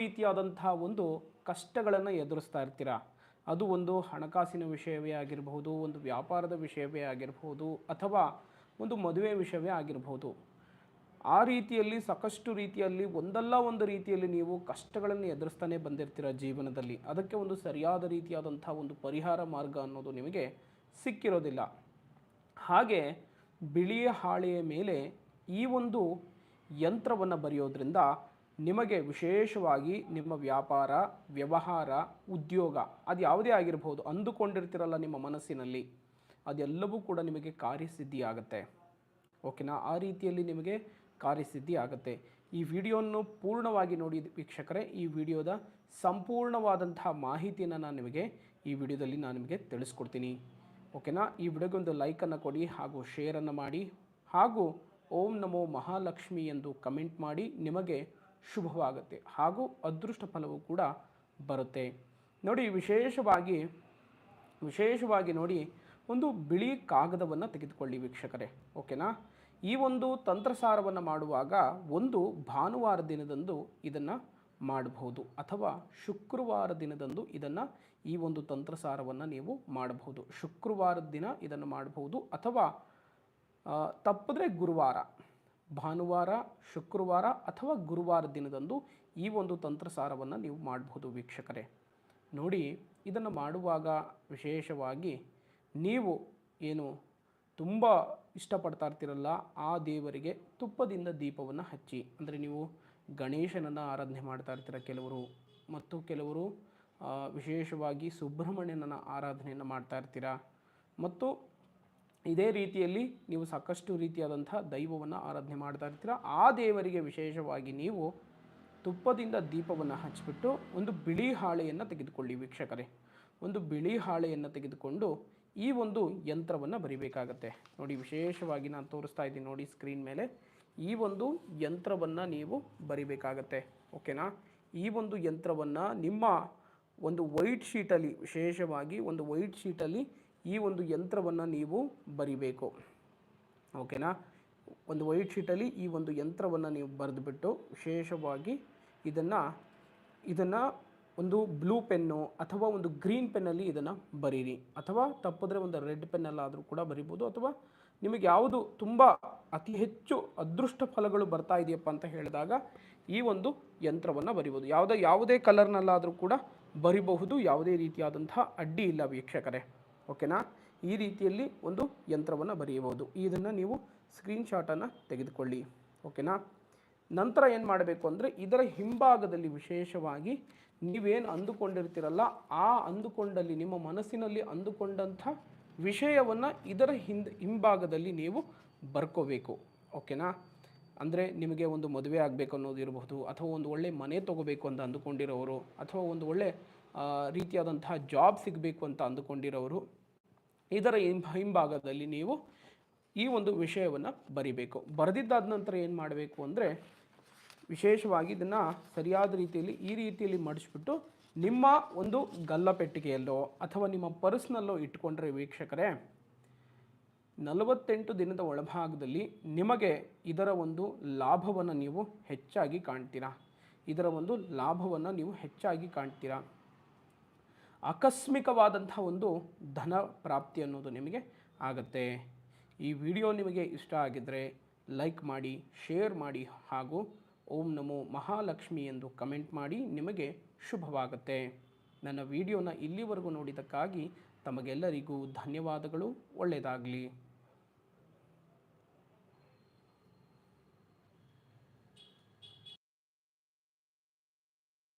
ರೀತಿಯಾದಂತಹ ಒಂದು ಕಷ್ಟಗಳನ್ನು ಎದುರಿಸ್ತಾ ಇರ್ತೀರಾ? ಅದು ಒಂದು ಹಣಕಾಸಿನ ವಿಷಯವೇ ಆಗಿರಬಹುದು, ಒಂದು ವ್ಯಾಪಾರದ ವಿಷಯವೇ ಆಗಿರಬಹುದು, ಅಥವಾ ಒಂದು ಮದುವೆ ವಿಷಯವೇ ಆಗಿರಬಹುದು. ಆ ರೀತಿಯಲ್ಲಿ, ಸಾಕಷ್ಟು ರೀತಿಯಲ್ಲಿ, ಒಂದಲ್ಲ ಒಂದು ರೀತಿಯಲ್ಲಿ ನೀವು ಕಷ್ಟಗಳನ್ನು ಎದುರಿಸ್ತಾನೆ ಬಂದಿರ್ತೀರ ಜೀವನದಲ್ಲಿ? ಅದಕ್ಕೆ ಒಂದು ಸರಿಯಾದ ರೀತಿಯಾದಂಥ ಒಂದು ಪರಿಹಾರ ಮಾರ್ಗ ಅನ್ನೋದು ನಿಮಗೆ ಸಿಕ್ಕಿರೋದಿಲ್ಲ. ಹಾಗೆ ಬಿಳಿಯ ಹಾಳೆಯ ಮೇಲೆ ಈ ಒಂದು ಯಂತ್ರವನ್ನು ಬರೆಯೋದ್ರಿಂದ ನಿಮಗೆ ವಿಶೇಷವಾಗಿ ನಿಮ್ಮ ವ್ಯಾಪಾರ, ವ್ಯವಹಾರ, ಉದ್ಯೋಗ ಅದು ಯಾವುದೇ ಆಗಿರ್ಬೋದು ಅಂದುಕೊಂಡಿರ್ತಿರಲ್ಲ ನಿಮ್ಮ ಮನಸ್ಸಿನಲ್ಲಿ, ಅದೆಲ್ಲವೂ ಕೂಡ ನಿಮಗೆ ಕಾರ್ಯಸಿದ್ಧಿ ಆಗುತ್ತೆ ಓಕೆನಾ? ಆ ರೀತಿಯಲ್ಲಿ ನಿಮಗೆ ಕಾರ್ಯಸಿದ್ಧಿ ಆಗುತ್ತೆ ಈ ವಿಡಿಯೋವನ್ನು ಪೂರ್ಣವಾಗಿ ನೋಡಿ ವೀಕ್ಷಕರೇ, ಈ ವಿಡಿಯೋದ ಸಂಪೂರ್ಣವಾದಂತಹ ಮಾಹಿತಿಯನ್ನು ನಾನು ನಿಮಗೆ ಈ ವಿಡಿಯೋದಲ್ಲಿ ನಾನು ನಿಮಗೆ ತಿಳಿಸ್ಕೊಡ್ತೀನಿ. ಓಕೆನಾ? ಈ ವಿಡಿಯೋಗೆ ಒಂದು ಲೈಕನ್ನು ಕೊಡಿ ಹಾಗೂ ಶೇರನ್ನು ಮಾಡಿ ಹಾಗೂ ಓಂ ನಮೋ ಮಹಾಲಕ್ಷ್ಮಿ ಎಂದು ಕಮೆಂಟ್ ಮಾಡಿ ನಿಮಗೆ ಶುಭವಾಗುತ್ತೆ. ಹಾಗೂ ಅದೃಷ್ಟ ಫಲವೂ ಕೂಡ ಬರುತ್ತೆ. ನೋಡಿ, ವಿಶೇಷವಾಗಿ ವಿಶೇಷವಾಗಿ ನೋಡಿ, ಒಂದು ಬಿಳಿ ಕಾಗದವನ್ನು ತೆಗೆದುಕೊಳ್ಳಿ ವೀಕ್ಷಕರೇ. ಓಕೆನಾ? ಈ ಒಂದು ತಂತ್ರಸಾರವನ್ನು ಮಾಡುವಾಗ ಒಂದು ಭಾನುವಾರ ದಿನದಂದು ಇದನ್ನು ಮಾಡಬಹುದು. ಅಥವಾ ಶುಕ್ರವಾರ ದಿನದಂದು ಇದನ್ನು ಈ ಒಂದು ತಂತ್ರಸಾರವನ್ನು ನೀವು ಮಾಡಬಹುದು. ಶುಕ್ರವಾರದ ದಿನ ಇದನ್ನು ಮಾಡಬಹುದು. ಅಥವಾ ತಪ್ಪಿದ್ರೆ ಗುರುವಾರ. ಭಾನುವಾರ, ಶುಕ್ರವಾರ ಅಥವಾ ಗುರುವಾರ ದಿನದಂದು ಈ ಒಂದು ತಂತ್ರಸಾರವನ್ನು ನೀವು ಮಾಡಬಹುದು ವೀಕ್ಷಕರೇ. ನೋಡಿ, ಇದನ್ನು ಮಾಡುವಾಗ ವಿಶೇಷವಾಗಿ ನೀವು ಏನು ತುಂಬ ಇಷ್ಟಪಡ್ತಾ ಇರ್ತೀರಲ್ಲ, ಆ ದೇವರಿಗೆ ತುಪ್ಪದಿಂದ ದೀಪವನ್ನು ಹಚ್ಚಿ. ಅಂದರೆ ನೀವು ಗಣೇಶನನ್ನು ಆರಾಧನೆ ಮಾಡ್ತಾ ಇರ್ತೀರ ಕೆಲವರು ಮತ್ತು ಕೆಲವರು ವಿಶೇಷವಾಗಿ ಸುಬ್ರಹ್ಮಣ್ಯನನ್ನು ಆರಾಧನೆಯನ್ನು ಮಾಡ್ತಾ ಇರ್ತೀರ ಮತ್ತು ಇದೇ ರೀತಿಯಲ್ಲಿ ನೀವು ಸಾಕಷ್ಟು ರೀತಿಯಾದಂಥ ದೈವವನ್ನು ಆರಾಧನೆ ಮಾಡ್ತಾ ಇರ್ತೀರ. ಆ ದೇವರಿಗೆ ವಿಶೇಷವಾಗಿ ನೀವು ತುಪ್ಪದಿಂದ ದೀಪವನ್ನು ಹಚ್ಚಿಬಿಟ್ಟು ಒಂದು ಬಿಳಿ ಹಾಳೆಯನ್ನು ತೆಗೆದುಕೊಳ್ಳಿ ವೀಕ್ಷಕರೇ. ಒಂದು ಬಿಳಿ ಹಾಳೆಯನ್ನು ತೆಗೆದುಕೊಂಡು ಈ ಒಂದು ಯಂತ್ರವನ್ನು ಬರಿಬೇಕಾಗತ್ತೆ. ನೋಡಿ, ವಿಶೇಷವಾಗಿ ನಾನು ತೋರಿಸ್ತಾ ಇದ್ದೀನಿ ನೋಡಿ ಸ್ಕ್ರೀನ್ ಮೇಲೆ. ಈ ಒಂದು ಯಂತ್ರವನ್ನು ನೀವು ಬರಿಬೇಕಾಗತ್ತೆ. ಓಕೆನಾ? ಈ ಒಂದು ಯಂತ್ರವನ್ನು ನಿಮ್ಮ ಒಂದು ವೈಟ್ ಶೀಟಲ್ಲಿ, ವಿಶೇಷವಾಗಿ ಒಂದು ವೈಟ್ ಶೀಟಲ್ಲಿ ಈ ಒಂದು ಯಂತ್ರವನ್ನು ನೀವು ಬರಿಬೇಕು. ಓಕೆನಾ? ಒಂದು ವೈಟ್ ಶೀಟಲ್ಲಿ ಈ ಒಂದು ಯಂತ್ರವನ್ನು ನೀವು ಬರೆದುಬಿಟ್ಟು ವಿಶೇಷವಾಗಿ ಇದನ್ನು ಇದನ್ನು ಒಂದು ಬ್ಲೂ ಪೆನ್ನು ಅಥವಾ ಒಂದು ಗ್ರೀನ್ ಪೆನ್ನಲ್ಲಿ ಇದನ್ನು ಬರೀರಿ. ಅಥವಾ ತಪ್ಪಿದ್ರೆ ಒಂದು ರೆಡ್ ಪೆನ್ನಲ್ಲಾದರೂ ಕೂಡ ಬರಿಬೋದು. ಅಥವಾ ನಿಮಗೆ ಯಾವುದು ತುಂಬ ಅತಿ ಹೆಚ್ಚು ಅದೃಷ್ಟ ಫಲಗಳು ಬರ್ತಾ ಇದೆಯಪ್ಪ ಅಂತ ಹೇಳಿದಾಗ ಈ ಒಂದು ಯಂತ್ರವನ್ನು ಬರಿಬೋದು. ಯಾವುದೇ ಯಾವುದೇ ಕಲರ್ನಲ್ಲಾದರೂ ಕೂಡ ಬರಿಬಹುದು. ಯಾವುದೇ ರೀತಿಯಾದಂತಹ ಅಡ್ಡಿ ಇಲ್ಲ ವೀಕ್ಷಕರೇ. ಓಕೆನಾ? ಈ ರೀತಿಯಲ್ಲಿ ಒಂದು ಯಂತ್ರವನ್ನು ಬರೆಯಬಹುದು. ಇದನ್ನು ನೀವು ಸ್ಕ್ರೀನ್ಶಾಟನ್ನು ತೆಗೆದುಕೊಳ್ಳಿ. ಓಕೆನಾ? ನಂತರ ಏನು ಮಾಡಬೇಕು ಅಂದರೆ, ಇದರ ಹಿಂಭಾಗದಲ್ಲಿ ವಿಶೇಷವಾಗಿ ನೀವೇನು ಅಂದುಕೊಂಡಿರ್ತೀರಲ್ಲ, ಆ ಅಂದುಕೊಂಡಲ್ಲಿ, ನಿಮ್ಮ ಮನಸ್ಸಿನಲ್ಲಿ ಅಂದುಕೊಂಡಂಥ ವಿಷಯವನ್ನು ಇದರ ಹಿಂದ, ಹಿಂಭಾಗದಲ್ಲಿ ನೀವು ಬರ್ಕೋಬೇಕು. ಓಕೆನಾ? ಅಂದರೆ ನಿಮಗೆ ಒಂದು ಮದುವೆ ಆಗಬೇಕು ಅನ್ನೋದು ಇರಬಹುದು ಅಥವಾ ಒಂದು ಒಳ್ಳೆ ಮನೆ ತೊಗೋಬೇಕು ಅಂತ ಅಂದುಕೊಂಡಿರೋರು, ಅಥವಾ ಒಂದು ಒಳ್ಳೆ ರೀತಿಯಾದಂತಹ ಜಾಬ್ ಸಿಗಬೇಕು ಅಂತ ಅಂದುಕೊಂಡಿರೋರು, ಇದರ ಹಿಂಭ, ಹಿಂಭಾಗದಲ್ಲಿ ನೀವು ಈ ಒಂದು ವಿಷಯವನ್ನು ಬರಿಬೇಕು. ಬರೆದಿದ್ದಾದ ನಂತರ ಏನು ಮಾಡಬೇಕು ಅಂದರೆ, ವಿಶೇಷವಾಗಿ ಇದನ್ನು ಸರಿಯಾದ ರೀತಿಯಲ್ಲಿ ಈ ರೀತಿಯಲ್ಲಿ ಮಡಿಸ್ಬಿಟ್ಟು ನಿಮ್ಮ ಒಂದು ಗಲ್ಲಪೆಟ್ಟಿಗೆಯಲ್ಲೋ ಅಥವಾ ನಿಮ್ಮ ಪರ್ಸ್ನಲ್ಲೋ ಇಟ್ಕೊಂಡ್ರೆ ವೀಕ್ಷಕರೇ, ನಲವತ್ತೆಂಟು ದಿನದ ಒಳಭಾಗದಲ್ಲಿ ನಿಮಗೆ ಇದರ ಒಂದು ಲಾಭವನ್ನು ನೀವು ಹೆಚ್ಚಾಗಿ ಕಾಣ್ತೀರಾ? ಇದರ ಒಂದು ಲಾಭವನ್ನು ನೀವು ಹೆಚ್ಚಾಗಿ ಕಾಣ್ತೀರಾ? ಆಕಸ್ಮಿಕವಾದಂಥ ಒಂದು ಧನ ಪ್ರಾಪ್ತಿ ಅನ್ನೋದು ನಿಮಗೆ ಆಗುತ್ತೆ. ಈ ವಿಡಿಯೋ ನಿಮಗೆ ಇಷ್ಟ ಆಗಿದ್ದರೆ ಲೈಕ್ ಮಾಡಿ, ಶೇರ್ ಮಾಡಿ ಹಾಗೂ ಓಂ ನಮೋ ಮಹಾಲಕ್ಷ್ಮಿ ಎಂದು ಕಮೆಂಟ್ ಮಾಡಿ ನಿಮಗೆ ಶುಭವಾಗುತ್ತೆ. ನನ್ನ ವಿಡಿಯೋನ ಇಲ್ಲಿವರೆಗೂ ನೋಡಿದ್ದಕ್ಕಾಗಿ ತಮಗೆಲ್ಲರಿಗೂ ಧನ್ಯವಾದಗಳು. ಒಳ್ಳೆಯದಾಗಲಿ.